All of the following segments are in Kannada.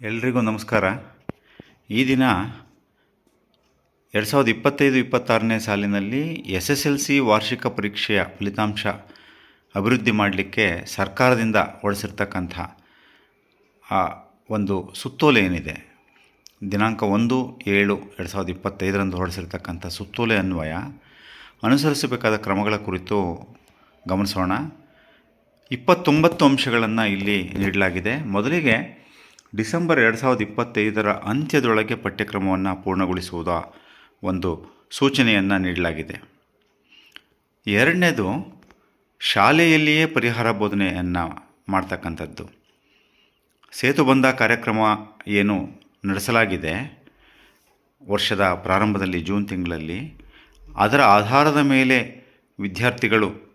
ಎಲ್ರಿಗೂ ನಮಸ್ಕಾರ. ಈ ದಿನ ಎರಡು ಸಾವಿರದ ಇಪ್ಪತ್ತೈದು, ಇಪ್ಪತ್ತಾರನೇ ಸಾಲಿನಲ್ಲಿ ಎಸ್ ಎಸ್ ಎಲ್ ಸಿ ವಾರ್ಷಿಕ ಪರೀಕ್ಷೆಯ ಫಲಿತಾಂಶ ಅಭಿವೃದ್ಧಿ ಮಾಡಲಿಕ್ಕೆ ಸರ್ಕಾರದಿಂದ ಹೊಡೆಸಿರ್ತಕ್ಕಂಥ ಆ, ಒಂದು ಸುತ್ತೋಲೆ ಏನಿದೆ, ದಿನಾಂಕ ಒಂದು, ಏಳು, ಎರಡು ಸಾವಿರದ ಇಪ್ಪತ್ತೈದರಂದು ಹೊರಡಿಸಿರ್ತಕ್ಕಂಥ ಸುತ್ತೋಲೆ ಅನ್ವಯ, ಅನುಸರಿಸಬೇಕಾದ ಕ್ರಮಗಳ ಕುರಿತು ಗಮನಿಸೋಣ. ಇಪ್ಪತ್ತೊಂಬತ್ತು ಅಂಶಗಳನ್ನು ಇಲ್ಲಿ ನೀಡಲಾಗಿದೆ. ಮೊದಲಿಗೆ ಡಿಸೆಂಬರ್ ಎರಡು ಸಾವಿರದ ಇಪ್ಪತ್ತೈದರ ಅಂತ್ಯದೊಳಗೆ ಪಠ್ಯಕ್ರಮವನ್ನು ಪೂರ್ಣಗೊಳಿಸುವುದ? ಒಂದು ಸೂಚನೆಯನ್ನು ನೀಡಲಾಗಿದೆ. ಎರಡನೇದು, ಶಾಲೆಯಲ್ಲಿಯೇ ಪರಿಹಾರ ಬೋಧನೆಯನ್ನು ಮಾಡ್ತಕ್ಕಂಥದ್ದು. ಸೇತುಬಂಧ ಕಾರ್ಯಕ್ರಮ ಏನು ನಡೆಸಲಾಗಿದೆ? ವರ್ಷದ ಪ್ರಾರಂಭದಲ್ಲಿ ಜೂನ್ ತಿಂಗಳಲ್ಲಿ ಅದರ ಆಧಾರದ ಮೇಲೆ ವಿದ್ಯಾರ್ಥಿಗಳು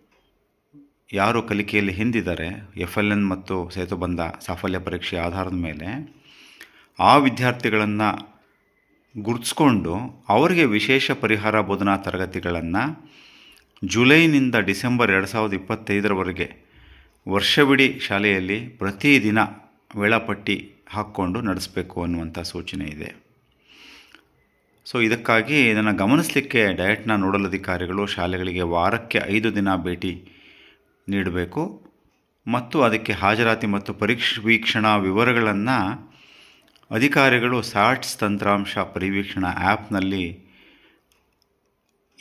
ಯಾರು ಕಲಿಕೆಯಲ್ಲಿ ಹಿಂದಿದ್ದಾರೆ ಎಫ್ ಎಲ್ ಎನ್ ಮತ್ತು ಸೇತುಬಂಧ ಸಾಫಲ್ಯ ಪರೀಕ್ಷೆ ಆಧಾರದ ಮೇಲೆ, ಆ ವಿದ್ಯಾರ್ಥಿಗಳನ್ನು ಗುರುತಿಸ್ಕೊಂಡು ಅವರಿಗೆ ವಿಶೇಷ ಪರಿಹಾರ ಬೋಧನಾ ತರಗತಿಗಳನ್ನು ಜುಲೈನಿಂದ ಡಿಸೆಂಬರ್ ಎರಡು ಸಾವಿರದ ಇಪ್ಪತ್ತೈದರವರೆಗೆ ವರ್ಷವಿಡೀ ಶಾಲೆಯಲ್ಲಿ ಪ್ರತಿದಿನ ವೇಳಾಪಟ್ಟಿ ಹಾಕ್ಕೊಂಡು ನಡೆಸಬೇಕು ಅನ್ನುವಂಥ ಸೂಚನೆ ಇದೆ. ಸೊ ಇದಕ್ಕಾಗಿ ಇದನ್ನು ಗಮನಿಸಲಿಕ್ಕೆ ಡಯಟ್ನ ನೋಡಲ್ ಅಧಿಕಾರಿಗಳು ಶಾಲೆಗಳಿಗೆ ವಾರಕ್ಕೆ ಐದು ದಿನ ಭೇಟಿ ನೀಡಬೇಕು. ಮತ್ತು ಅದಕ್ಕೆ ಹಾಜರಾತಿ ಮತ್ತು ಪರೀಕ್ಷ ವೀಕ್ಷಣಾ ವಿವರಗಳನ್ನು ಅಧಿಕಾರಿಗಳು ಸಾಟ್ಸ್ ತಂತ್ರಾಂಶ ಪರಿವೀಕ್ಷಣಾ ಆ್ಯಪ್ನಲ್ಲಿ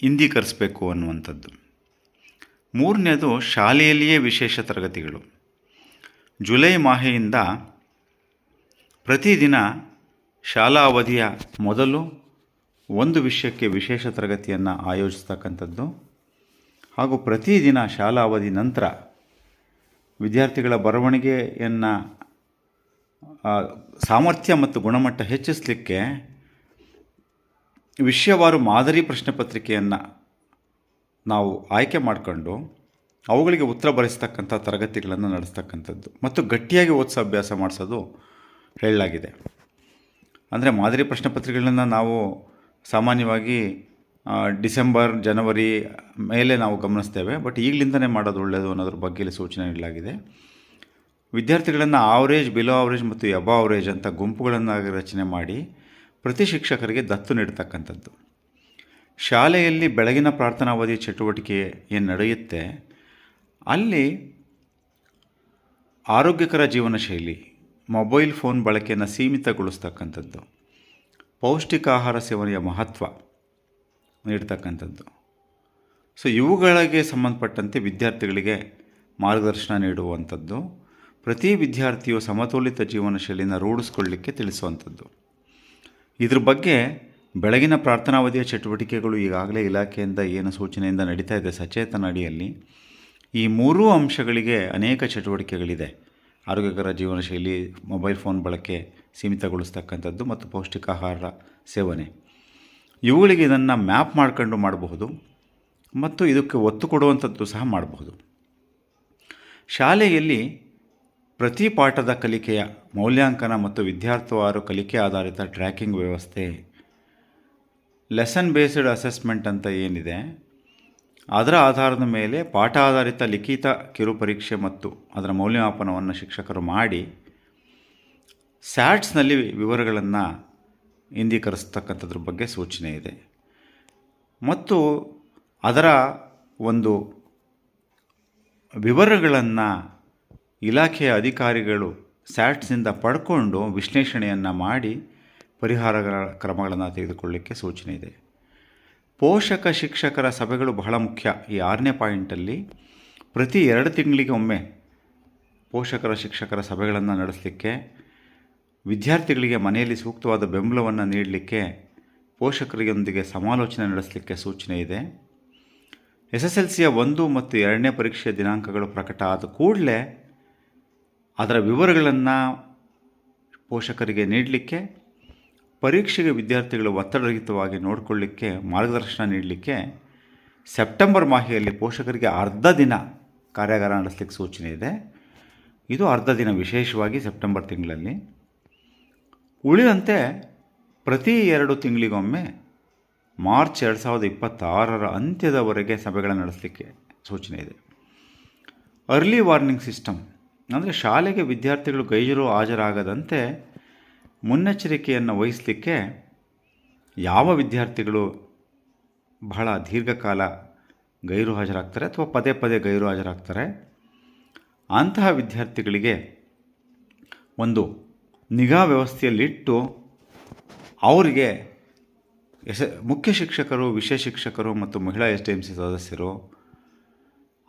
ಇಂದೀಕರಿಸಬೇಕು ಅನ್ನುವಂಥದ್ದು. ಮೂರನೇದು ಶಾಲೆಯಲ್ಲಿಯೇ ವಿಶೇಷ ತರಗತಿಗಳು. ಜುಲೈ ಮಾಹೆಯಿಂದ ಪ್ರತಿದಿನ ಶಾಲಾ ಅವಧಿಯ ಮೊದಲು ಒಂದು ವಿಷಯಕ್ಕೆ ವಿಶೇಷ ತರಗತಿಯನ್ನು ಆಯೋಜಿಸ್ತಕ್ಕಂಥದ್ದು. ಹಾಗೂ ಪ್ರತಿದಿನ ಶಾಲಾ ಅವಧಿ ನಂತರ ವಿದ್ಯಾರ್ಥಿಗಳ ಬರವಣಿಗೆಯನ್ನು ಸಾಮರ್ಥ್ಯ ಮತ್ತು ಗುಣಮಟ್ಟ ಹೆಚ್ಚಿಸಲಿಕ್ಕೆ ವಿಷಯವಾರು ಮಾದರಿ ಪ್ರಶ್ನೆ ಪತ್ರಿಕೆಯನ್ನು ನಾವು ಆಯ್ಕೆ ಮಾಡಿಕೊಂಡು ಅವುಗಳಿಗೆ ಉತ್ತರ ಬರೆಸ್ತಕ್ಕಂಥ ತರಗತಿಗಳನ್ನು ನಡೆಸ್ತಕ್ಕಂಥದ್ದು ಮತ್ತು ಗಟ್ಟಿಯಾಗಿ ಓದಿಸೋ ಅಭ್ಯಾಸ ಮಾಡಿಸೋದು ಹೇಳಲಾಗಿದೆ. ಅಂದರೆ ಮಾದರಿ ಪ್ರಶ್ನೆ ಪತ್ರಿಕೆಗಳನ್ನು ನಾವು ಸಾಮಾನ್ಯವಾಗಿ ಡಿಸೆಂಬರ್, ಜನವರಿ ಮೇಲೆ ನಾವು ಗಮನಿಸ್ತೇವೆ, ಬಟ್ ಈಗಲಿಂದನೇ ಮಾಡೋದು ಒಳ್ಳೆಯದು ಅನ್ನೋದ್ರ ಬಗ್ಗೆ ಸೂಚನೆ ನೀಡಲಾಗಿದೆ. ವಿದ್ಯಾರ್ಥಿಗಳನ್ನು ಆವರೇಜ್ ಬಿಲೋ ಆವರೇಜ್ ಮತ್ತು ಎಬೋ ಆವರೇಜ್ ಅಂತ ಗುಂಪುಗಳನ್ನಾಗಿ ರಚನೆ ಮಾಡಿ ಪ್ರತಿ ಶಿಕ್ಷಕರಿಗೆ ದತ್ತು ನೀಡ್ತಕ್ಕಂಥದ್ದು. ಶಾಲೆಯಲ್ಲಿ ಬೆಳಗಿನ ಪ್ರಾರ್ಥನಾವಧಿ ಚಟುವಟಿಕೆ ಏನು ನಡೆಯುತ್ತೆ? ಅಲ್ಲಿ ಆರೋಗ್ಯಕರ ಜೀವನ ಶೈಲಿ ಮೊಬೈಲ್ ಫೋನ್ ಬಳಕೆಯನ್ನು ಸೀಮಿತಗೊಳಿಸ್ತಕ್ಕಂಥದ್ದು. ಪೌಷ್ಟಿಕ ಆಹಾರ ಸೇವನೆಯ ಮಹತ್ವ. ನೀಡ್ತಕ್ಕಂಥದ್ದು. ಸೊ ಇವುಗಳಿಗೆ ಸಂಬಂಧಪಟ್ಟಂತೆ ವಿದ್ಯಾರ್ಥಿಗಳಿಗೆ ಮಾರ್ಗದರ್ಶನ ನೀಡುವಂಥದ್ದು, ಪ್ರತಿ ವಿದ್ಯಾರ್ಥಿಯು ಸಮತೋಲಿತ ಜೀವನ ಶೈಲಿನ ರೂಢಿಸ್ಕೊಳ್ಳಿಕ್ಕೆ ತಿಳಿಸುವಂಥದ್ದು. ಇದ್ರ ಬಗ್ಗೆ ಬೆಳಗಿನ ಪ್ರಾರ್ಥನಾವಧಿಯ ಚಟುವಟಿಕೆಗಳು ಈಗಾಗಲೇ ಇಲಾಖೆಯಿಂದ ಏನು ಸೂಚನೆಯಿಂದ ನಡೀತಾ ಇದೆ ಸಚೇತನ ಅಡಿಯಲ್ಲಿ, ಈ ಮೂರೂ ಅಂಶಗಳಿಗೆ ಅನೇಕ ಚಟುವಟಿಕೆಗಳಿದೆ. ಆರೋಗ್ಯಕರ ಜೀವನ ಶೈಲಿ, ಮೊಬೈಲ್ ಫೋನ್ ಬಳಕೆ ಸೀಮಿತಗೊಳಿಸ್ತಕ್ಕಂಥದ್ದು ಮತ್ತು ಪೌಷ್ಟಿಕಾಹಾರ ಸೇವನೆ. ಇವುಗಳಿಗೆ ಇದನ್ನು ಮ್ಯಾಪ್ ಮಾಡ್ಕೊಂಡು ಮಾಡಬಹುದು ಮತ್ತು ಇದಕ್ಕೆ ಒತ್ತು ಕೊಡುವಂಥದ್ದು ಸಹ ಮಾಡಬಹುದು. ಶಾಲೆಯಲ್ಲಿ ಪ್ರತಿ ಪಾಠದ ಕಲಿಕೆಯ ಮೌಲ್ಯಾಂಕನ ಮತ್ತು ವಿದ್ಯಾರ್ಥಿವಾರು ಕಲಿಕೆ ಆಧಾರಿತ ಟ್ರ್ಯಾಕಿಂಗ್ ವ್ಯವಸ್ಥೆ ಲೆಸನ್ ಬೇಸ್ಡ್ ಅಸೆಸ್ಮೆಂಟ್ ಅಂತ ಏನಿದೆ, ಅದರ ಆಧಾರದ ಮೇಲೆ ಪಾಠ ಆಧಾರಿತ ಲಿಖಿತ ಕಿರುಪರೀಕ್ಷೆ ಮತ್ತು ಅದರ ಮೌಲ್ಯಮಾಪನವನ್ನು ಶಿಕ್ಷಕರು ಮಾಡಿ, ಸ್ಯಾಟ್ಸ್ನಲ್ಲಿ ವಿವರಗಳನ್ನು ಇಂದೀಕರಿಸ್ತಕ್ಕಂಥದ್ರ ಬಗ್ಗೆ ಸೂಚನೆ ಇದೆ. ಮತ್ತು ಅದರ ಒಂದು ವಿವರಗಳನ್ನು ಇಲಾಖೆಯ ಅಧಿಕಾರಿಗಳು ಸ್ಯಾಟ್ಸ್ನಿಂದ ಪಡ್ಕೊಂಡು ವಿಶ್ಲೇಷಣೆಯನ್ನು ಮಾಡಿ ಪರಿಹಾರಗಳ ಕ್ರಮಗಳನ್ನು ತೆಗೆದುಕೊಳ್ಳಿಕ್ಕೆ ಸೂಚನೆ ಇದೆ. ಪೋಷಕ ಶಿಕ್ಷಕರ ಸಭೆಗಳು ಬಹಳ ಮುಖ್ಯ ಈ ಆರನೇ ಪಾಯಿಂಟಲ್ಲಿ. ಪ್ರತಿ ಎರಡು ತಿಂಗಳಿಗೆ ಒಮ್ಮೆ ಪೋಷಕರ ಶಿಕ್ಷಕರ ಸಭೆಗಳನ್ನು ನಡೆಸಲಿಕ್ಕೆ ವಿದ್ಯಾರ್ಥಿಗಳಿಗೆ ಮನೆಯಲ್ಲಿ ಸೂಕ್ತವಾದ ಬೆಂಬಲವನ್ನು ನೀಡಲಿಕ್ಕೆ ಪೋಷಕರಿಗೊಂದಿಗೆ ಸಮಾಲೋಚನೆ ನಡೆಸಲಿಕ್ಕೆ ಸೂಚನೆ ಇದೆ. ಎಸ್ ಎಸ್ ಎಲ್ ಸಿಯ ಒಂದು ಮತ್ತು ಎರಡನೇ ಪರೀಕ್ಷೆಯ ದಿನಾಂಕಗಳು ಪ್ರಕಟ ಆದ ಕೂಡಲೇ ಅದರ ವಿವರಗಳನ್ನು ಪೋಷಕರಿಗೆ ನೀಡಲಿಕ್ಕೆ, ಪರೀಕ್ಷೆಗೆ ವಿದ್ಯಾರ್ಥಿಗಳು ಒತ್ತಡರಹಿತವಾಗಿ ನೋಡಿಕೊಳ್ಳಿಕ್ಕೆ ಮಾರ್ಗದರ್ಶನ ನೀಡಲಿಕ್ಕೆ ಸೆಪ್ಟೆಂಬರ್ ಮಾಹೆಯಲ್ಲಿ ಪೋಷಕರಿಗೆ ಅರ್ಧ ದಿನ ಕಾರ್ಯಾಗಾರ ನಡೆಸಲಿಕ್ಕೆ ಸೂಚನೆ ಇದೆ. ಇದು ಅರ್ಧ ದಿನ ವಿಶೇಷವಾಗಿ ಸೆಪ್ಟೆಂಬರ್ ತಿಂಗಳಲ್ಲಿ. ಉಳಿದಂತೆ ಪ್ರತಿ ಎರಡು ತಿಂಗಳಿಗೊಮ್ಮೆ ಮಾರ್ಚ್ ಎರಡು ಸಾವಿರದ ಇಪ್ಪತ್ತಾರರ ಅಂತ್ಯದವರೆಗೆ ಸಭೆಗಳನ್ನು ನಡೆಸಲಿಕ್ಕೆ ಸೂಚನೆ ಇದೆ. ಅರ್ಲಿ ವಾರ್ನಿಂಗ್ ಸಿಸ್ಟಮ್ ಅಂದರೆ ಶಾಲೆಗೆ ವಿದ್ಯಾರ್ಥಿಗಳು ಗೈರು ಹಾಜರಾಗದಂತೆ ಮುನ್ನೆಚ್ಚರಿಕೆಯನ್ನು ವಹಿಸಲಿಕ್ಕೆ ಯಾವ ವಿದ್ಯಾರ್ಥಿಗಳು ಬಹಳ ದೀರ್ಘಕಾಲ ಗೈರು ಹಾಜರಾಗ್ತಾರೆ ಅಥವಾ ಪದೇ ಪದೇ ಗೈರು ಹಾಜರಾಗ್ತಾರೆ, ಅಂತಹ ವಿದ್ಯಾರ್ಥಿಗಳಿಗೆ ಒಂದು ನಿಗಾ ವ್ಯವಸ್ಥೆಯಲ್ಲಿಟ್ಟು ಅವರಿಗೆ ಎಸ್, ಮುಖ್ಯ ಶಿಕ್ಷಕರು ವಿಷಯ ಶಿಕ್ಷಕರು ಮತ್ತು ಮಹಿಳಾ ಎಸ್ ಡಿ ಎಂ ಸಿ ಸದಸ್ಯರು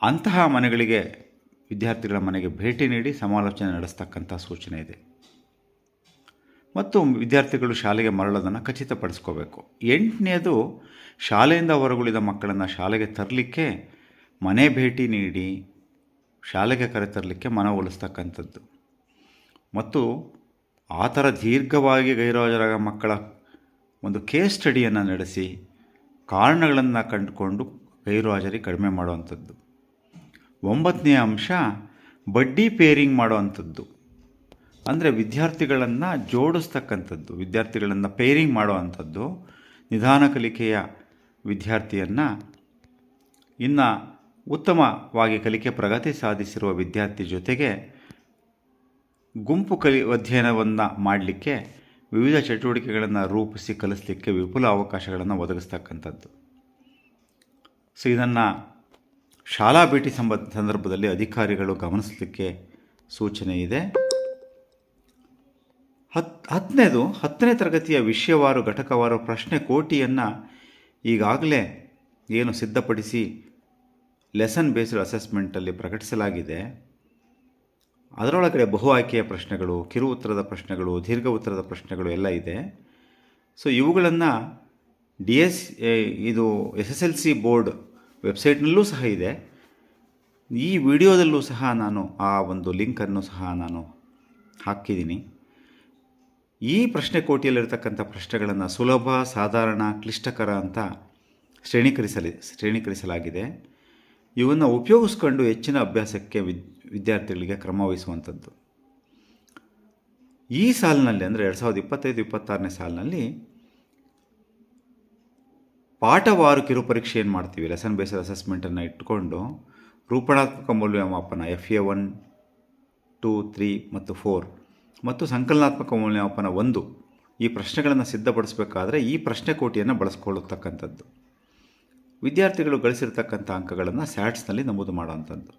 ಅಂತಹ ಮನೆಗಳಿಗೆ ವಿದ್ಯಾರ್ಥಿಗಳ ಮನೆಗೆ ಭೇಟಿ ನೀಡಿ ಸಮಾಲೋಚನೆ ನಡೆಸ್ತಕ್ಕಂಥ ಸೂಚನೆ ಇದೆ. ಮತ್ತು ವಿದ್ಯಾರ್ಥಿಗಳು ಶಾಲೆಗೆ ಮರಳೋದನ್ನು ಖಚಿತಪಡಿಸ್ಕೋಬೇಕು. ಎಂಟನೇದು, ಶಾಲೆಯಿಂದ ಹೊರಗುಳಿದ ಮಕ್ಕಳನ್ನು ಶಾಲೆಗೆ ತರಲಿಕ್ಕೆ ಮನೆ ಭೇಟಿ ನೀಡಿ ಶಾಲೆಗೆ ಕರೆತರಲಿಕ್ಕೆ ಮನವೊಲಿಸ್ತಕ್ಕಂಥದ್ದು ಮತ್ತು ಆ ಥರ ದೀರ್ಘವಾಗಿ ಗೈರುಹಾಜರಾಗ ಮಕ್ಕಳ ಒಂದು ಕೇಸ್ ಸ್ಟಡಿಯನ್ನು ನಡೆಸಿ ಕಾರಣಗಳನ್ನು ಕಂಡುಕೊಂಡು ಗೈರುಹಾಜರಿ ಕಡಿಮೆ ಮಾಡುವಂಥದ್ದು. ಒಂಬತ್ತನೇ ಅಂಶ, ಬಡ್ಡಿ ಪೇರಿಂಗ್ ಮಾಡುವಂಥದ್ದು. ಅಂದರೆ ವಿದ್ಯಾರ್ಥಿಗಳನ್ನು ಜೋಡಿಸ್ತಕ್ಕಂಥದ್ದು, ವಿದ್ಯಾರ್ಥಿಗಳನ್ನು ಪೇರಿಂಗ್ ಮಾಡುವಂಥದ್ದು, ನಿಧಾನ ಕಲಿಕೆಯ ವಿದ್ಯಾರ್ಥಿಯನ್ನು ಇನ್ನು ಉತ್ತಮವಾಗಿ ಕಲಿಕೆ ಪ್ರಗತಿ ಸಾಧಿಸಿರುವ ವಿದ್ಯಾರ್ಥಿ ಜೊತೆಗೆ ಗುಂಪು ಕಲಿ ಅಧ್ಯಯನವನ್ನು ಮಾಡಲಿಕ್ಕೆ ವಿವಿಧ ಚಟುವಟಿಕೆಗಳನ್ನು ರೂಪಿಸಿ ಕಲಿಸಲಿಕ್ಕೆ ವಿಪುಲ ಅವಕಾಶಗಳನ್ನು ಒದಗಿಸ್ತಕ್ಕಂಥದ್ದು. ಸೊ ಇದನ್ನು ಶಾಲಾ ಭೇಟಿ ಸಂಬ, ಸಂದರ್ಭದಲ್ಲಿ ಅಧಿಕಾರಿಗಳು ಗಮನಿಸಲಿಕ್ಕೆ ಸೂಚನೆ ಇದೆ. ಹತ್ ಹತ್ತನೇದು ಹತ್ತನೇ ತರಗತಿಯ ವಿಷಯವಾರು ಘಟಕವಾರು ಪ್ರಶ್ನೆ ಕೋಟಿಯನ್ನು ಈಗಾಗಲೇ ಏನು ಸಿದ್ಧಪಡಿಸಿ ಲೆಸನ್ ಬೇಸ್ಡ್ ಅಸೆಸ್ಮೆಂಟಲ್ಲಿ ಪ್ರಕಟಿಸಲಾಗಿದೆ. ಅದರೊಳಗಡೆ ಬಹು ಆಯ್ಕೆಯ ಪ್ರಶ್ನೆಗಳು, ಕಿರು ಉತ್ತರದ ಪ್ರಶ್ನೆಗಳು, ದೀರ್ಘ ಉತ್ತರದ ಪ್ರಶ್ನೆಗಳು ಎಲ್ಲ ಇದೆ. ಸೊ ಇವುಗಳನ್ನು ಡಿ ಎಸ್ ಇದು S S L C board ವೆಬ್ಸೈಟ್ನಲ್ಲೂ ಸಹ ಇದೆ. ಈ ವಿಡಿಯೋದಲ್ಲೂ ಸಹ ನಾನು ಆ ಒಂದು ಲಿಂಕನ್ನು ಸಹ ನಾನು ಹಾಕಿದ್ದೀನಿ. ಈ ಪ್ರಶ್ನೆ ಕೋಟಿಯಲ್ಲಿರ್ತಕ್ಕಂಥ ಪ್ರಶ್ನೆಗಳನ್ನು ಸುಲಭ, ಸಾಧಾರಣ, ಕ್ಲಿಷ್ಟಕರ ಅಂತ ಶ್ರೇಣೀಕರಿಸಲಿ, ಶ್ರೇಣೀಕರಿಸಲಾಗಿದೆ. ಇವನ್ನು ಉಪಯೋಗಿಸ್ಕೊಂಡು ಹೆಚ್ಚಿನ ಅಭ್ಯಾಸಕ್ಕೆ ವಿದ್ ವಿದ್ಯಾರ್ಥಿಗಳಿಗೆ ಕ್ರಮ ವಹಿಸುವಂಥದ್ದು. ಈ ಸಾಲಿನಲ್ಲಿ ಅಂದರೆ ಎರಡು ಸಾವಿರದ ಇಪ್ಪತ್ತೈದು, ಇಪ್ಪತ್ತಾರನೇ ಸಾಲಿನಲ್ಲಿ ಪಾಠವಾರು ಕಿರುಪರೀಕ್ಷೆ ಏನು ಮಾಡ್ತೀವಿ? ಲೆಸನ್ ಬೇಸ್ಡ್ ಅಸೆಸ್ಮೆಂಟನ್ನು ಇಟ್ಕೊಂಡು ರೂಪಣಾತ್ಮಕ ಮೌಲ್ಯಮಾಪನ F A one two three ಮತ್ತು ಫೋರ್ ಮತ್ತು ಸಂಕಲನಾತ್ಮಕ ಮೌಲ್ಯಮಾಪನ ಒಂದು ಈ ಪ್ರಶ್ನೆಗಳನ್ನು ಸಿದ್ಧಪಡಿಸಬೇಕಾದ್ರೆ ಈ ಪ್ರಶ್ನೆ ಕೋಟಿಯನ್ನು ಬಳಸ್ಕೊಳ್ಳತಕ್ಕಂಥದ್ದು ವಿದ್ಯಾರ್ಥಿಗಳು ಗಳಿಸಿರ್ತಕ್ಕಂಥ ಅಂಕಗಳನ್ನು ಸ್ಯಾಟ್ಸ್ನಲ್ಲಿ ನಮೂದು ಮಾಡುವಂಥದ್ದು.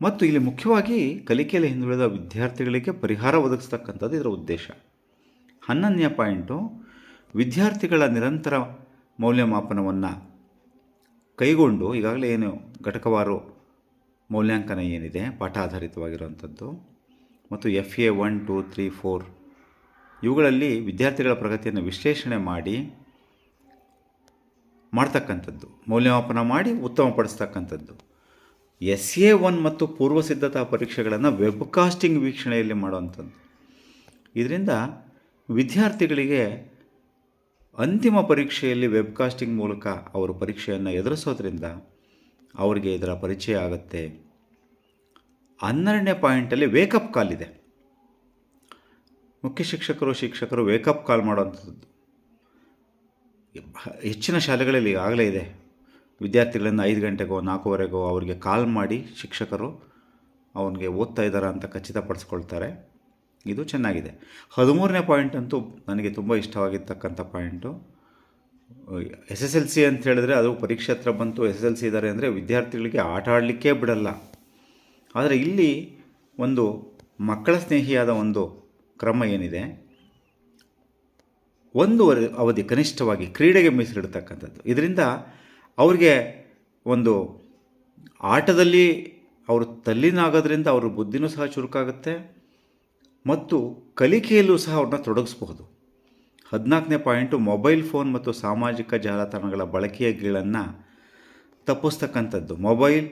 ಮತ್ತು ಇಲ್ಲಿ ಮುಖ್ಯವಾಗಿ ಕಲಿಕೆಯಲ್ಲಿ ಹಿಂದುಳಿದ ವಿದ್ಯಾರ್ಥಿಗಳಿಗೆ ಪರಿಹಾರ ಒದಗಿಸ್ತಕ್ಕಂಥದ್ದು ಇದರ ಉದ್ದೇಶ. ಹನ್ನೊಂದನೇ ಪಾಯಿಂಟು, ವಿದ್ಯಾರ್ಥಿಗಳ ನಿರಂತರ ಮೌಲ್ಯಮಾಪನವನ್ನು ಕೈಗೊಂಡು ಈಗಾಗಲೇ ಏನು ಘಟಕವಾರು ಮೌಲ್ಯಾಂಕನ ಏನಿದೆ ಪಾಠ ಆಧಾರಿತವಾಗಿರುವಂಥದ್ದು ಮತ್ತು F A one two three four ಇವುಗಳಲ್ಲಿ ವಿದ್ಯಾರ್ಥಿಗಳ ಪ್ರಗತಿಯನ್ನು ವಿಶ್ಲೇಷಣೆ ಮಾಡಿ ಮಾಡ್ತಕ್ಕಂಥದ್ದು, ಮೌಲ್ಯಮಾಪನ ಮಾಡಿ ಉತ್ತಮಪಡಿಸ್ತಕ್ಕಂಥದ್ದು ಎಸ್ ಎ ಒನ್ ಮತ್ತು ಪೂರ್ವ ಸಿದ್ಧತಾ ಪರೀಕ್ಷೆಗಳನ್ನು ವೆಬ್ಕಾಸ್ಟಿಂಗ್ ವೀಕ್ಷಣೆಯಲ್ಲಿ ಮಾಡುವಂಥದ್ದು. ಇದರಿಂದ ವಿದ್ಯಾರ್ಥಿಗಳಿಗೆ ಅಂತಿಮ ಪರೀಕ್ಷೆಯಲ್ಲಿ ವೆಬ್ಕಾಸ್ಟಿಂಗ್ ಮೂಲಕ ಅವರು ಪರೀಕ್ಷೆಯನ್ನು ಎದುರಿಸೋದ್ರಿಂದ ಅವರಿಗೆ ಇದರ ಪರಿಚಯ ಆಗುತ್ತೆ. ಹನ್ನೆರಡನೇ ಪಾಯಿಂಟಲ್ಲಿ ವೇಕಪ್ ಕಾಲ್ ಇದೆ. ಮುಖ್ಯ ಶಿಕ್ಷಕರು ಶಿಕ್ಷಕರು ವೇಕಪ್ ಕಾಲ್ ಮಾಡುವಂಥದ್ದು. ಹೆಚ್ಚಿನ ಶಾಲೆಗಳಲ್ಲಿ ಈಗಾಗಲೇ ಇದೆ. ವಿದ್ಯಾರ್ಥಿಗಳನ್ನು ಐದು ಗಂಟೆಗೋ, ನಾಲ್ಕೂವರೆಗೋ ಅವರಿಗೆ ಕಾಲ್ ಮಾಡಿ ಶಿಕ್ಷಕರು ಅವನಿಗೆ ಓದ್ತಾ ಇದ್ದಾರಾ ಅಂತ ಖಚಿತಪಡಿಸ್ಕೊಳ್ತಾರೆ. ಇದು ಚೆನ್ನಾಗಿದೆ. ಹದಿಮೂರನೇ ಪಾಯಿಂಟ್ ಅಂತೂ ನನಗೆ ತುಂಬ ಇಷ್ಟವಾಗಿರ್ತಕ್ಕಂಥ point. S S L C ಅಂತ ಹೇಳಿದ್ರೆ ಅದು ಪರೀಕ್ಷೆ ಹತ್ರ ಬಂತು, ಎಸ್ ಎಸ್ ಎಲ್ ಸಿ ಇದ್ದಾರೆ ಅಂದರೆ ವಿದ್ಯಾರ್ಥಿಗಳಿಗೆ ಆಟ ಆಡಲಿಕ್ಕೆ ಬಿಡಲ್ಲ. ಆದರೆ ಇಲ್ಲಿ ಒಂದು ಮಕ್ಕಳ ಸ್ನೇಹಿಯಾದ ಒಂದು ಕ್ರಮ ಏನಿದೆ? ಒಂದು ಅವಧಿ ಕನಿಷ್ಠವಾಗಿ ಕ್ರೀಡೆಗೆ ಮೀಸಲಿಡ್ತಕ್ಕಂಥದ್ದು. ಇದರಿಂದ ಅವ್ರಿಗೆ ಒಂದು ಆಟದಲ್ಲಿ ಅವರು ತಲ್ಲಿನಾಗೋದ್ರಿಂದ ಅವ್ರ ಬುದ್ಧಿನೂ ಸಹ ಚುರುಕಾಗುತ್ತೆ ಮತ್ತು ಕಲಿಕೆಯಲ್ಲೂ ಸಹ ಅವ್ರನ್ನ ತೊಡಗಿಸ್ಬಹುದು. ಹದಿನಾಲ್ಕನೇ ಪಾಯಿಂಟು ಮೊಬೈಲ್ ಫೋನ್ ಮತ್ತು ಸಾಮಾಜಿಕ ಜಾಲತಾಣಗಳ ಬಳಕೆಯ ಗೀಳನ್ನು ತಪ್ಪಿಸ್ತಕ್ಕಂಥದ್ದು. ಮೊಬೈಲ್,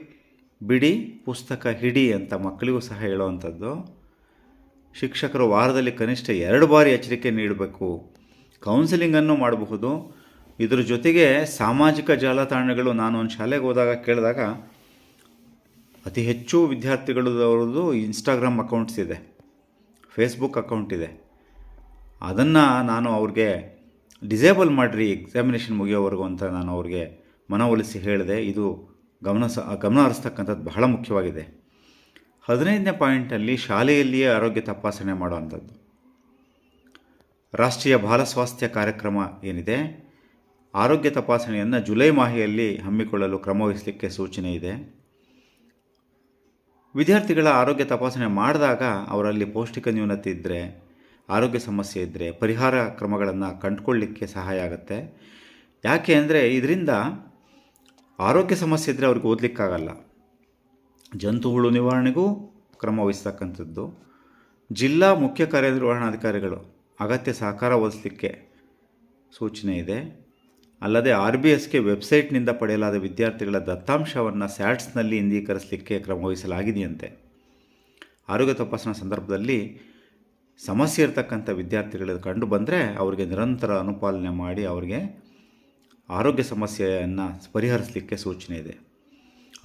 ಬಿಡಿ, ಪುಸ್ತಕ, ಹಿಡಿ ಅಂತ ಮಕ್ಕಳಿಗೂ ಸಹ ಹೇಳುವಂಥದ್ದು. ಶಿಕ್ಷಕರು ವಾರದಲ್ಲಿ ಕನಿಷ್ಠ ಎರಡು ಬಾರಿ ಎಚ್ಚರಿಕೆ ನೀಡಬೇಕು. ಕೌನ್ಸಿಲಿಂಗನ್ನು ಮಾಡಬಹುದು. ಇದರ ಜೊತೆಗೆ ಸಾಮಾಜಿಕ ಜಾಲತಾಣಗಳು ನಾನು ಒಂದು ಶಾಲೆಗೆ ಹೋದಾಗ ಕೇಳಿದಾಗ ಅತಿ ಹೆಚ್ಚು ವಿದ್ಯಾರ್ಥಿಗಳವ್ರದ್ದು ಇನ್ಸ್ಟಾಗ್ರಾಮ್ ಅಕೌಂಟ್ಸ್ ಇದೆ ಫೇಸ್ಬುಕ್ ಅಕೌಂಟ್ ಇದೆ. ಅದನ್ನು ನಾನು ಅವ್ರಿಗೆ ಡಿಸೇಬಲ್ ಮಾಡಿರಿ ಎಕ್ಸಾಮಿನೇಷನ್ ಮುಗಿಯೋವರೆಗೂ ಅಂತ ನಾನು ಅವ್ರಿಗೆ ಮನವೊಲಿಸಿ ಹೇಳಿದೆ. ಇದು ಗಮನ ಗಮನ ಹರಿಸ್ತಕ್ಕಂಥದ್ದು ಬಹಳ ಮುಖ್ಯವಾಗಿದೆ. ಹದಿನೈದನೇ ಪಾಯಿಂಟಲ್ಲಿ ಶಾಲೆಯಲ್ಲಿಯೇ ಆರೋಗ್ಯ ತಪಾಸಣೆ ಮಾಡುವಂಥದ್ದು. ರಾಷ್ಟ್ರೀಯ ಬಾಲ ಸ್ವಾಸ್ಥ್ಯ ಕಾರ್ಯಕ್ರಮ ಏನಿದೆ? ಆರೋಗ್ಯ ತಪಾಸಣೆಯನ್ನು ಜುಲೈ ಮಾಹೆಯಲ್ಲಿ ಹಮ್ಮಿಕೊಳ್ಳಲು ಕ್ರಮವಹಿಸಲಿಕ್ಕೆ ಸೂಚನೆ ಇದೆ. ವಿದ್ಯಾರ್ಥಿಗಳ ಆರೋಗ್ಯ ತಪಾಸಣೆ ಮಾಡಿದಾಗ ಅವರಲ್ಲಿ ಪೌಷ್ಟಿಕ ನ್ಯೂನತೆ ಇದ್ದರೆ ಆರೋಗ್ಯ ಸಮಸ್ಯೆ ಇದ್ದರೆ ಪರಿಹಾರ ಕ್ರಮಗಳನ್ನು ಕಂಡುಕೊಳ್ಳಿಕ್ಕೆ ಸಹಾಯ ಆಗುತ್ತೆ. ಯಾಕೆ ಅಂದರೆ ಇದರಿಂದ ಆರೋಗ್ಯ ಸಮಸ್ಯೆ ಇದ್ದರೆ ಅವ್ರಿಗೆ ಓದಲಿಕ್ಕಾಗಲ್ಲ. ಜಂತು ಹುಳು ನಿವಾರಣೆಗೂ ಕ್ರಮ ವಹಿಸ್ತಕ್ಕಂಥದ್ದು. ಜಿಲ್ಲಾ ಮುಖ್ಯ ಕಾರ್ಯನಿರ್ವಹಣಾಧಿಕಾರಿಗಳು ಅಗತ್ಯ ಸಹಕಾರ ಒದಿಸಲಿಕ್ಕೆ ಸೂಚನೆ ಇದೆ. ಅಲ್ಲದೆ ಆರ್ ಬಿ ಎಸ್ಗೆ ವೆಬ್ಸೈಟ್ನಿಂದ ಪಡೆಯಲಾದ ವಿದ್ಯಾರ್ಥಿಗಳ ದತ್ತಾಂಶವನ್ನು ಸ್ಯಾಟ್ಸ್ನಲ್ಲಿ ಇಂದೀಕರಿಸಲಿಕ್ಕೆ ಕ್ರಮ ವಹಿಸಲಾಗಿದೆಯಂತೆ. ಆರೋಗ್ಯ ತಪಾಸಣಾ ಸಂದರ್ಭದಲ್ಲಿ ಸಮಸ್ಯೆ ಇರತಕ್ಕಂಥ ವಿದ್ಯಾರ್ಥಿಗಳು ಕಂಡು ಬಂದರೆ ಅವರಿಗೆ ನಿರಂತರ ಅನುಪಾಲನೆ ಮಾಡಿ ಅವರಿಗೆ ಆರೋಗ್ಯ ಸಮಸ್ಯೆಯನ್ನು ಪರಿಹರಿಸಲಿಕ್ಕೆ ಸೂಚನೆ ಇದೆ.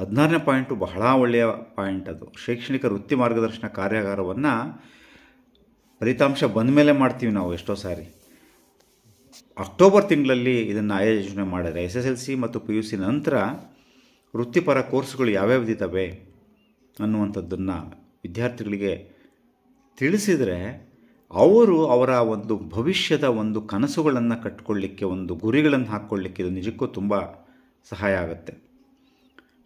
ಹದಿನಾರನೇ ಪಾಯಿಂಟು ಬಹಳ ಒಳ್ಳೆಯ ಪಾಯಿಂಟ್ ಅದು. ಶೈಕ್ಷಣಿಕ ವೃತ್ತಿ ಮಾರ್ಗದರ್ಶನ ಕಾರ್ಯಾಗಾರವನ್ನು ಫಲಿತಾಂಶ ಬಂದ ಮೇಲೆ ಮಾಡ್ತೀವಿ ನಾವು ಎಷ್ಟೋ ಸಾರಿ. ಅಕ್ಟೋಬರ್ ತಿಂಗಳಲ್ಲಿ ಇದನ್ನು ಆಯೋಜನೆ ಮಾಡಿದರೆ ಎಸ್ ಎಸ್ ಎಲ್ ಸಿ ಮತ್ತು ಪಿ ಯು ಸಿ ನಂತರ ವೃತ್ತಿಪರ ಕೋರ್ಸ್ಗಳು ಯಾವ್ಯಾವ್ದಿದ್ದಾವೆ ಅನ್ನುವಂಥದ್ದನ್ನು ವಿದ್ಯಾರ್ಥಿಗಳಿಗೆ ತಿಳಿಸಿದರೆ ಅವರು ಅವರ ಒಂದು ಭವಿಷ್ಯದ ಒಂದು ಕನಸುಗಳನ್ನು ಕಟ್ಟಿಕೊಳ್ಳಿಕ್ಕೆ ಒಂದು ಗುರಿಗಳನ್ನು ಹಾಕ್ಕೊಳ್ಳಿಕ್ಕೆ ಇದು ನಿಜಕ್ಕೂ ತುಂಬ ಸಹಾಯ ಆಗುತ್ತೆ.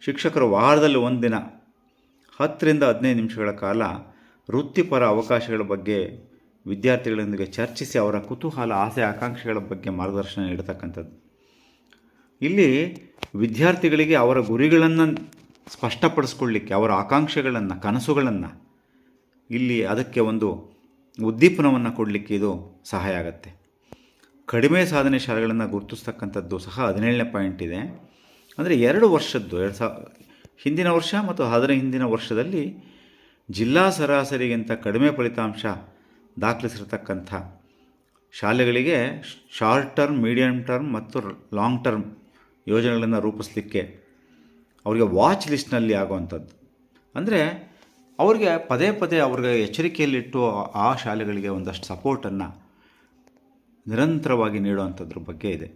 ಶಿಕ್ಷಕರು ವಾರದಲ್ಲಿ ಒಂದು ದಿನ ಹತ್ತರಿಂದ ಹದಿನೈದು ನಿಮಿಷಗಳ ಕಾಲ ವೃತ್ತಿಪರ ಅವಕಾಶಗಳ ಬಗ್ಗೆ ವಿದ್ಯಾರ್ಥಿಗಳೊಂದಿಗೆ ಚರ್ಚಿಸಿ ಅವರ ಕುತೂಹಲ, ಆಸೆ, ಆಕಾಂಕ್ಷೆಗಳ ಬಗ್ಗೆ ಮಾರ್ಗದರ್ಶನ ನೀಡತಕ್ಕಂಥದ್ದು. ಇಲ್ಲಿ ವಿದ್ಯಾರ್ಥಿಗಳಿಗೆ ಅವರ ಗುರಿಗಳನ್ನು ಸ್ಪಷ್ಟಪಡಿಸ್ಕೊಳ್ಳಿಕ್ಕೆ, ಅವರ ಆಕಾಂಕ್ಷೆಗಳನ್ನು, ಕನಸುಗಳನ್ನು ಇಲ್ಲಿ ಅದಕ್ಕೆ ಒಂದು ಉದ್ದೀಪನವನ್ನು ಕೊಡಲಿಕ್ಕೆ ಇದು ಸಹಾಯ ಆಗುತ್ತೆ. ಕಡಿಮೆ ಸಾಧನೆ ಶಾಲೆಗಳನ್ನು ಗುರುತಿಸ್ತಕ್ಕಂಥದ್ದು ಸಹ ಹದಿನೇಳನೇ ಪಾಯಿಂಟ್ ಇದೆ. ಅಂದರೆ ಎರಡು ವರ್ಷದ್ದು, ಎರಡು ಸಾ, ಹಿಂದಿನ ವರ್ಷ ಮತ್ತು ಅದರ ಹಿಂದಿನ ವರ್ಷದಲ್ಲಿ ಜಿಲ್ಲಾ ಸರಾಸರಿಗಿಂತ ಕಡಿಮೆ ಫಲಿತಾಂಶ ದಾಖಲಿಸಿರ್ತಕ್ಕಂಥ ಶಾಲೆಗಳಿಗೆ ಶಾರ್ಟ್ ಟರ್ಮ್ ಮೀಡಿಯಮ್ ಟರ್ಮ್ ಮತ್ತು ಲಾಂಗ್ ಟರ್ಮ್ ಯೋಜನೆಗಳನ್ನು ರೂಪಿಸಲಿಕ್ಕೆ ಅವರಿಗೆ ವಾಚ್ ಲಿಸ್ಟ್ನಲ್ಲಿ ಆಗುವಂಥದ್ದು. ಅಂದರೆ ಅವರಿಗೆ ಪದೇ ಪದೇ ಅವ್ರಿಗೆ ಎಚ್ಚರಿಕೆಯಲ್ಲಿಟ್ಟು ಆ ಶಾಲೆಗಳಿಗೆ ಒಂದಷ್ಟು ಸಪೋರ್ಟನ್ನು ನಿರಂತರವಾಗಿ ನೀಡುವಂಥದ್ರ ಬಗ್ಗೆ ಇದೆ.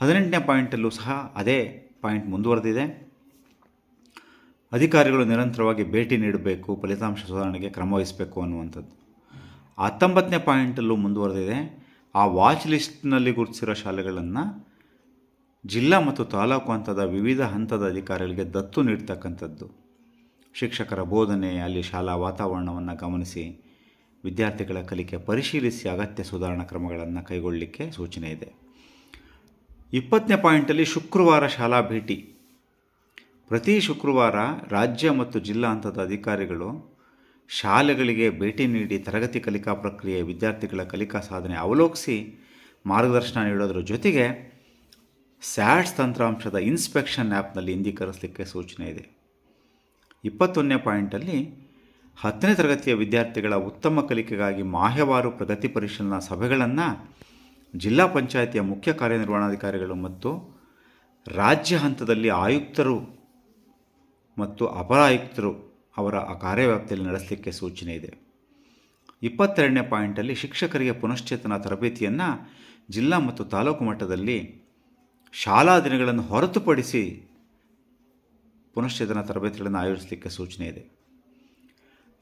ಹದಿನೆಂಟನೇ ಪಾಯಿಂಟಲ್ಲೂ ಸಹ ಅದೇ ಪಾಯಿಂಟ್ ಮುಂದುವರೆದಿದೆ. ಅಧಿಕಾರಿಗಳು ನಿರಂತರವಾಗಿ ಭೇಟಿ ನೀಡಬೇಕು, ಫಲಿತಾಂಶ ಸುಧಾರಣೆಗೆ ಕ್ರಮವಹಿಸಬೇಕು ಅನ್ನುವಂಥದ್ದು. ಹತ್ತೊಂಬತ್ತನೇ ಪಾಯಿಂಟಲ್ಲೂ ಮುಂದುವರೆದಿದೆ. ಆ ವಾಚ್ ಲಿಸ್ಟ್ನಲ್ಲಿ ಗುರುತಿಸಿರೋ ಶಾಲೆಗಳನ್ನು ಜಿಲ್ಲಾ ಮತ್ತು ತಾಲೂಕು ಹಂತದ ವಿವಿಧ ಹಂತದ ಅಧಿಕಾರಿಗಳಿಗೆ ದತ್ತು ನೀಡ್ತಕ್ಕಂಥದ್ದು. ಶಿಕ್ಷಕರ ಬೋಧನೆ, ಅಲ್ಲಿ ಶಾಲಾ ವಾತಾವರಣವನ್ನು ಗಮನಿಸಿ ವಿದ್ಯಾರ್ಥಿಗಳ ಕಲಿಕೆ ಪರಿಶೀಲಿಸಿ ಅಗತ್ಯ ಸುಧಾರಣಾ ಕ್ರಮಗಳನ್ನು ಕೈಗೊಳ್ಳಲಿಕ್ಕೆ ಸೂಚನೆ ಇದೆ. ಇಪ್ಪತ್ತನೇ ಪಾಯಿಂಟಲ್ಲಿ ಶುಕ್ರವಾರ ಶಾಲಾ ಭೇಟಿ. ಪ್ರತಿ ಶುಕ್ರವಾರ ರಾಜ್ಯ ಮತ್ತು ಜಿಲ್ಲಾ ಹಂತದ ಅಧಿಕಾರಿಗಳು ಶಾಲೆಗಳಿಗೆ ಭೇಟಿ ನೀಡಿ ತರಗತಿ ಕಲಿಕಾ ಪ್ರಕ್ರಿಯೆ ವಿದ್ಯಾರ್ಥಿಗಳ ಕಲಿಕಾ ಸಾಧನೆ ಅವಲೋಕಿಸಿ ಮಾರ್ಗದರ್ಶನ ನೀಡೋದ್ರ ಜೊತೆಗೆ ಸ್ಯಾಟ್ಸ್ ತಂತ್ರಾಂಶದ ಇನ್ಸ್ಪೆಕ್ಷನ್ ಆ್ಯಪ್ನಲ್ಲಿ ಹಿಂದೀಕರಿಸಲಿಕ್ಕೆ ಸೂಚನೆ ಇದೆ. ಇಪ್ಪತ್ತೊಂದನೇ ಪಾಯಿಂಟಲ್ಲಿ ಹತ್ತನೇ ತರಗತಿಯ ವಿದ್ಯಾರ್ಥಿಗಳ ಉತ್ತಮ ಕಲಿಕೆಗಾಗಿ ಮಾಹ್ಯವಾರು ಪ್ರಗತಿ ಪರಿಶೀಲನಾ ಸಭೆಗಳನ್ನು ಜಿಲ್ಲಾ ಪಂಚಾಯಿತಿಯ ಮುಖ್ಯ ಕಾರ್ಯನಿರ್ವಹಣಾಧಿಕಾರಿಗಳು ಮತ್ತು ರಾಜ್ಯ ಹಂತದಲ್ಲಿ ಆಯುಕ್ತರು ಮತ್ತು ಅಪರ ಆಯುಕ್ತರು ಅವರ ಆ ಕಾರ್ಯವ್ಯಾಪ್ತಿಯಲ್ಲಿ ನಡೆಸಲಿಕ್ಕೆ ಸೂಚನೆ ಇದೆ. ಇಪ್ಪತ್ತೆರಡನೇ ಪಾಯಿಂಟಲ್ಲಿ ಶಿಕ್ಷಕರಿಗೆ ಪುನಶ್ಚೇತನ ತರಬೇತಿಯನ್ನು ಜಿಲ್ಲಾ ಮತ್ತು ತಾಲೂಕು ಮಟ್ಟದಲ್ಲಿ ಶಾಲಾ ದಿನಗಳನ್ನು ಹೊರತುಪಡಿಸಿ ಪುನಶ್ಚೇತನ ತರಬೇತಿಗಳನ್ನು ಆಯೋಜಿಸಲಿಕ್ಕೆ ಸೂಚನೆ ಇದೆ.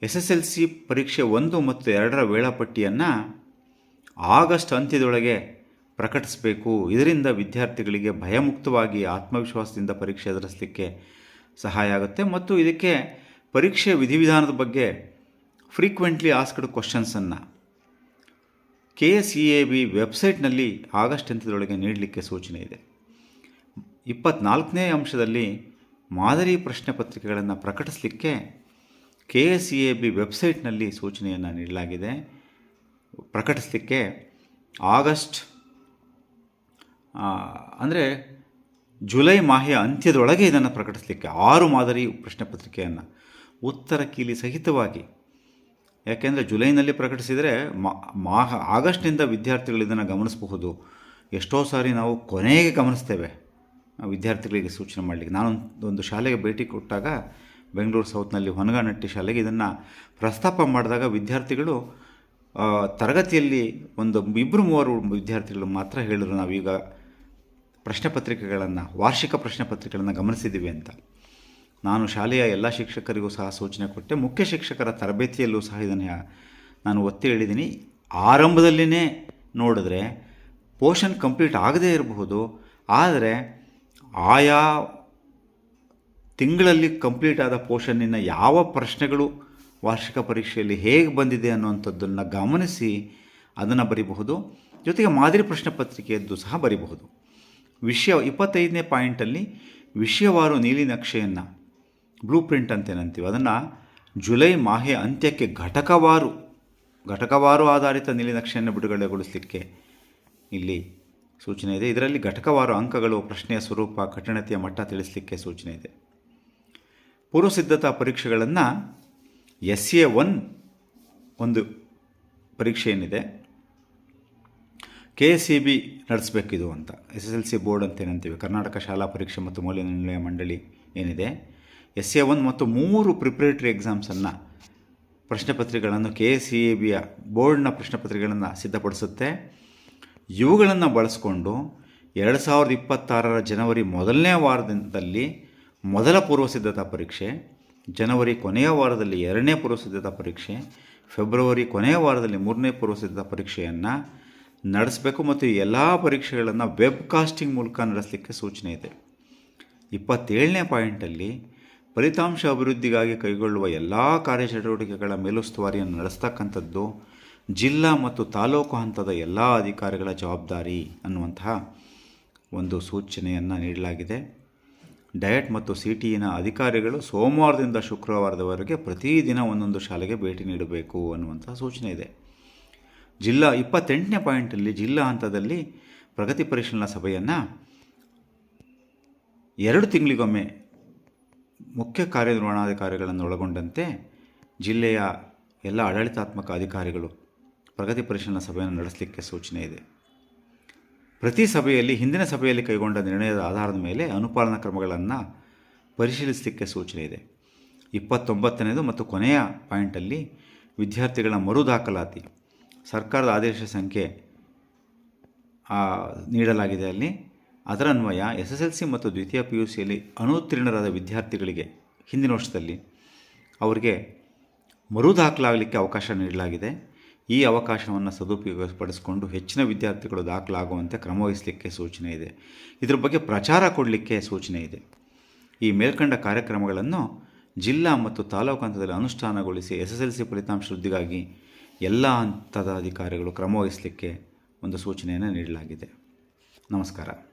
ಎಸ್ ಎಸ್ ಎಲ್ ಸಿ ಪರೀಕ್ಷೆ ಒಂದು ಮತ್ತು ಎರಡರ ವೇಳಾಪಟ್ಟಿಯನ್ನು ಆಗಸ್ಟ್ ಅಂತ್ಯದೊಳಗೆ ಪ್ರಕಟಿಸಬೇಕು. ಇದರಿಂದ ವಿದ್ಯಾರ್ಥಿಗಳಿಗೆ ಭಯಮುಕ್ತವಾಗಿ ಆತ್ಮವಿಶ್ವಾಸದಿಂದ ಪರೀಕ್ಷೆ ಎದುರಿಸಲಿಕ್ಕೆ ಸಹಾಯ ಆಗುತ್ತೆ. ಮತ್ತು ಇದಕ್ಕೆ ಪರೀಕ್ಷೆ ವಿಧಿವಿಧಾನದ ಬಗ್ಗೆ frequently asked ಕ್ವಶನ್ಸನ್ನು K S E A B ವೆಬ್ಸೈಟ್ನಲ್ಲಿ ಆಗಸ್ಟ್ ಅಂತ್ಯದೊಳಗೆ ನೀಡಲಿಕ್ಕೆ ಸೂಚನೆ ಇದೆ. ಇಪ್ಪತ್ನಾಲ್ಕನೇ ಅಂಶದಲ್ಲಿ ಮಾದರಿ ಪ್ರಶ್ನೆ ಪತ್ರಿಕೆಗಳನ್ನು ಪ್ರಕಟಿಸಲಿಕ್ಕೆ K S E A B ವೆಬ್ಸೈಟ್ನಲ್ಲಿ ಸೂಚನೆಯನ್ನು ನೀಡಲಾಗಿದೆ. ಪ್ರಕಟಿಸಲಿಕ್ಕೆ ಆಗಸ್ಟ್ ಅಂದರೆ ಜುಲೈ ಮಾಹೆಯ ಅಂತ್ಯದೊಳಗೆ ಇದನ್ನು ಪ್ರಕಟಿಸಲಿಕ್ಕೆ ಆರು ಮಾದರಿ ಪ್ರಶ್ನೆ ಪತ್ರಿಕೆಯನ್ನು ಉತ್ತರ ಕೀಲಿ ಸಹಿತವಾಗಿ. ಯಾಕೆಂದರೆ ಜುಲೈನಲ್ಲಿ ಪ್ರಕಟಿಸಿದರೆ ಮಾ ಆಗಸ್ಟ್ನಿಂದ ವಿದ್ಯಾರ್ಥಿಗಳು ಇದನ್ನು ಗಮನಿಸಬಹುದು. ಎಷ್ಟೋ ಸಾರಿ ನಾವು ಕೊನೆಗೆ ಗಮನಿಸ್ತೇವೆ. ವಿದ್ಯಾರ್ಥಿಗಳಿಗೆ ಸೂಚನೆ ಮಾಡಲಿಕ್ಕೆ. ನಾನು ಒಂದು ಶಾಲೆಗೆ ಭೇಟಿ ಕೊಟ್ಟಾಗ ಬೆಂಗಳೂರು ಸೌತ್ನಲ್ಲಿ ಹೊನಗಾನಟ್ಟಿ ಶಾಲೆಗೆ ಇದನ್ನು ಪ್ರಸ್ತಾಪ ಮಾಡಿದಾಗ ವಿದ್ಯಾರ್ಥಿಗಳು ತರಗತಿಯಲ್ಲಿ ಒಂದು ಇಬ್ಬರು ಮೂವರು ವಿದ್ಯಾರ್ಥಿಗಳು ಮಾತ್ರ ಹೇಳಿದ್ರು. ನಾವೀಗ ಪ್ರಶ್ನೆ ಪತ್ರಿಕೆಗಳನ್ನು, ವಾರ್ಷಿಕ ಪ್ರಶ್ನೆ ಪತ್ರಿಕೆಗಳನ್ನು ಗಮನಿಸಿದ್ದೀವಿ ಅಂತ. ನಾನು ಶಾಲೆಯ ಎಲ್ಲ ಶಿಕ್ಷಕರಿಗೂ ಸಹ ಸೂಚನೆ ಕೊಟ್ಟೆ. ಮುಖ್ಯ ಶಿಕ್ಷಕರ ತರಬೇತಿಯಲ್ಲೂ ಸಹ ಇದನ್ನು ನಾನು ಒತ್ತಿ ಹೇಳಿದ್ದೀನಿ. ಆರಂಭದಲ್ಲಿನೇ ನೋಡಿದ್ರೆ ಪೋಷನ್ ಕಂಪ್ಲೀಟ್ ಆಗದೇ ಇರಬಹುದು. ಆದರೆ ಆಯಾ ತಿಂಗಳಲ್ಲಿ ಕಂಪ್ಲೀಟ್ ಆದ ಪೋಷನ್ನಿನ ಯಾವ ಪ್ರಶ್ನೆಗಳು ವಾರ್ಷಿಕ ಪರೀಕ್ಷೆಯಲ್ಲಿ ಹೇಗೆ ಬಂದಿದೆ ಅನ್ನುವಂಥದ್ದನ್ನು ಗಮನಿಸಿ ಅದನ್ನು ಬರಿಬಹುದು. ಜೊತೆಗೆ ಮಾದರಿ ಪ್ರಶ್ನೆ ಪತ್ರಿಕೆಯದ್ದು ಸಹ ಬರಿಬಹುದು. ವಿಷಯ ಇಪ್ಪತ್ತೈದನೇ ಪಾಯಿಂಟಲ್ಲಿ ವಿಷಯವಾರು ನೀಲಿ ನಕ್ಷೆಯನ್ನು ಬ್ಲೂ ಪ್ರಿಂಟ್ ಅಂತ ಏನಂತೀವಿ? ಅದನ್ನು ಜುಲೈ ಮಾಹೆ ಅಂತ್ಯಕ್ಕೆ ಘಟಕವಾರು ಘಟಕವಾರು ಆಧಾರಿತ ನೀಲಿನಕ್ಷೆಯನ್ನು ಬಿಡುಗಡೆಗೊಳಿಸಲಿಕ್ಕೆ ಇಲ್ಲಿ ಸೂಚನೆ ಇದೆ. ಇದರಲ್ಲಿ ಘಟಕವಾರು ಅಂಕಗಳು, ಪ್ರಶ್ನೆಯ ಸ್ವರೂಪ, ಕಠಿಣತೆಯ ಮಟ್ಟ ತಿಳಿಸಲಿಕ್ಕೆ ಸೂಚನೆ ಇದೆ. ಪೂರ್ವಸಿದ್ಧತಾ ಪರೀಕ್ಷೆಗಳನ್ನು ಎಸ್ ಎ ಒನ್ ಒಂದು ಪರೀಕ್ಷೆ ಏನಿದೆ ಕೆ ಎಸ್ ಸಿ ಬಿ ನಡೆಸಬೇಕಿದು ಅಂತ. S S L C board ಅಂತ ಏನಂತೀವಿ? ಕರ್ನಾಟಕ ಶಾಲಾ ಪರೀಕ್ಷೆ ಮತ್ತು ಮೌಲ್ಯನಿರ್ಣಯ ಮಂಡಳಿ ಏನಿದೆ? ಎಸ್ ಎ ಒನ್ ಮತ್ತು ಮೂರು ಪ್ರಿಪ್ರೇಟರಿ ಎಕ್ಸಾಮ್ಸನ್ನು ಪ್ರಶ್ನೆ ಪತ್ರಿಕೆಗಳನ್ನು ಕೆ ಸಿ ಎ ಬಿಯ ಬೋರ್ಡ್ನ ಪ್ರಶ್ನೆ ಪತ್ರಿಕೆಗಳನ್ನು ಸಿದ್ಧಪಡಿಸುತ್ತೆ. ಇವುಗಳನ್ನು ಬಳಸಿಕೊಂಡು ಎರಡು ಸಾವಿರದ ಇಪ್ಪತ್ತಾರರ ಜನವರಿ ಮೊದಲನೇ ವಾರದಲ್ಲಿ ಮೊದಲ ಪೂರ್ವಸಿದ್ಧತಾ ಪರೀಕ್ಷೆ, ಜನವರಿ ಕೊನೆಯ ವಾರದಲ್ಲಿ ಎರಡನೇ ಪೂರ್ವಸಿದ್ಧತಾ ಪರೀಕ್ಷೆ, ಫೆಬ್ರವರಿ ಕೊನೆಯ ವಾರದಲ್ಲಿ ಮೂರನೇ ಪೂರ್ವಸಿದ್ಧತಾ ಪರೀಕ್ಷೆಯನ್ನು ನಡೆಸಬೇಕು ಮತ್ತು ಎಲ್ಲ ಪರೀಕ್ಷೆಗಳನ್ನು ವೆಬ್ ಕಾಸ್ಟಿಂಗ್ ಮೂಲಕ ನಡೆಸಲಿಕ್ಕೆ ಸೂಚನೆ ಇದೆ. ಇಪ್ಪತ್ತೇಳನೇ ಪಾಯಿಂಟಲ್ಲಿ ಫಲಿತಾಂಶ ಅಭಿವೃದ್ಧಿಗಾಗಿ ಕೈಗೊಳ್ಳುವ ಎಲ್ಲ ಕಾರ್ಯಚಟುವಟಿಕೆಗಳ ಮೇಲುಸ್ತುವಾರಿಯನ್ನು ನಡೆಸ್ತಕ್ಕಂಥದ್ದು ಜಿಲ್ಲಾ ಮತ್ತು ತಾಲೂಕು ಹಂತದ ಎಲ್ಲ ಅಧಿಕಾರಿಗಳ ಜವಾಬ್ದಾರಿ ಅನ್ನುವಂತಹ ಒಂದು ಸೂಚನೆಯನ್ನು ನೀಡಲಾಗಿದೆ. ಡಯಟ್ ಮತ್ತು ಸಿ ಟಿಯಿನ ಅಧಿಕಾರಿಗಳು ಸೋಮವಾರದಿಂದ ಶುಕ್ರವಾರದವರೆಗೆ ಪ್ರತಿದಿನ ಒಂದೊಂದು ಶಾಲೆಗೆ ಭೇಟಿ ನೀಡಬೇಕು ಅನ್ನುವಂಥ ಸೂಚನೆ ಇದೆ. ಜಿಲ್ಲಾ ಇಪ್ಪತ್ತೆಂಟನೇ ಪಾಯಿಂಟಲ್ಲಿ ಜಿಲ್ಲಾ ಹಂತದಲ್ಲಿ ಪ್ರಗತಿ ಪರಿಶೀಲನಾ ಸಭೆಯನ್ನು ಎರಡು ತಿಂಗಳಿಗೊಮ್ಮೆ ಮುಖ್ಯ ಕಾರ್ಯನಿರ್ವಹಣಾಧಿಕಾರಿಗಳನ್ನು ಒಳಗೊಂಡಂತೆ ಜಿಲ್ಲೆಯ ಎಲ್ಲ ಆಡಳಿತಾತ್ಮಕ ಅಧಿಕಾರಿಗಳು ಪ್ರಗತಿ ಪರಿಶೀಲನಾ ಸಭೆಯನ್ನು ನಡೆಸಲಿಕ್ಕೆ ಸೂಚನೆ ಇದೆ. ಪ್ರತಿ ಸಭೆಯಲ್ಲಿ, ಹಿಂದಿನ ಸಭೆಯಲ್ಲಿ ಕೈಗೊಂಡ ನಿರ್ಣಯದ ಆಧಾರದ ಮೇಲೆ ಅನುಪಾಲನಾ ಕ್ರಮಗಳನ್ನು ಪರಿಶೀಲಿಸಲಿಕ್ಕೆ ಸೂಚನೆ ಇದೆ. ಇಪ್ಪತ್ತೊಂಬತ್ತನೇದು ಮತ್ತು ಕೊನೆಯ ಪಾಯಿಂಟಲ್ಲಿ ವಿದ್ಯಾರ್ಥಿಗಳ ಮರು ದಾಖಲಾತಿ. ಸರ್ಕಾರದ ಆದೇಶ ಸಂಖ್ಯೆ ನೀಡಲಾಗಿದೆ ಅಲ್ಲಿ. ಅದರ ಅನ್ವಯ ಎಸ್ ಎಸ್ ಎಲ್ ಸಿ ಮತ್ತು ದ್ವಿತೀಯ ಪಿ ಯು ಸಿಯಲ್ಲಿ ಅನುತ್ತೀರ್ಣರಾದ ವಿದ್ಯಾರ್ಥಿಗಳಿಗೆ ಹಿಂದಿನ ವರ್ಷದಲ್ಲಿ ಅವರಿಗೆ ಮರು ದಾಖಲಾಗಲಿಕ್ಕೆ ಅವಕಾಶ ನೀಡಲಾಗಿದೆ. ಈ ಅವಕಾಶವನ್ನು ಸದುಪಯೋಗಪಡಿಸಿಕೊಂಡು ಹೆಚ್ಚಿನ ವಿದ್ಯಾರ್ಥಿಗಳು ದಾಖಲಾಗುವಂತೆ ಕ್ರಮವಹಿಸಲಿಕ್ಕೆ ಸೂಚನೆ ಇದೆ. ಇದರ ಬಗ್ಗೆ ಪ್ರಚಾರ ಕೊಡಲಿಕ್ಕೆ ಸೂಚನೆ ಇದೆ. ಈ ಮೇಲ್ಕಂಡ ಕಾರ್ಯಕ್ರಮಗಳನ್ನು ಜಿಲ್ಲಾ ಮತ್ತು ತಾಲೂಕು ಹಂತದಲ್ಲಿ ಅನುಷ್ಠಾನಗೊಳಿಸಿ ಎಸ್ ಎಸ್ ಎಲ್ ಸಿ ಫಲಿತಾಂಶ ವೃದ್ಧಿಗಾಗಿ ಎಲ್ಲ ಹಂತದ ಅಧಿಕಾರಿಗಳು ಕ್ರಮವಹಿಸಲಿಕ್ಕೆ ಒಂದು ಸೂಚನೆಯನ್ನು ನೀಡಲಾಗಿದೆ. ನಮಸ್ಕಾರ.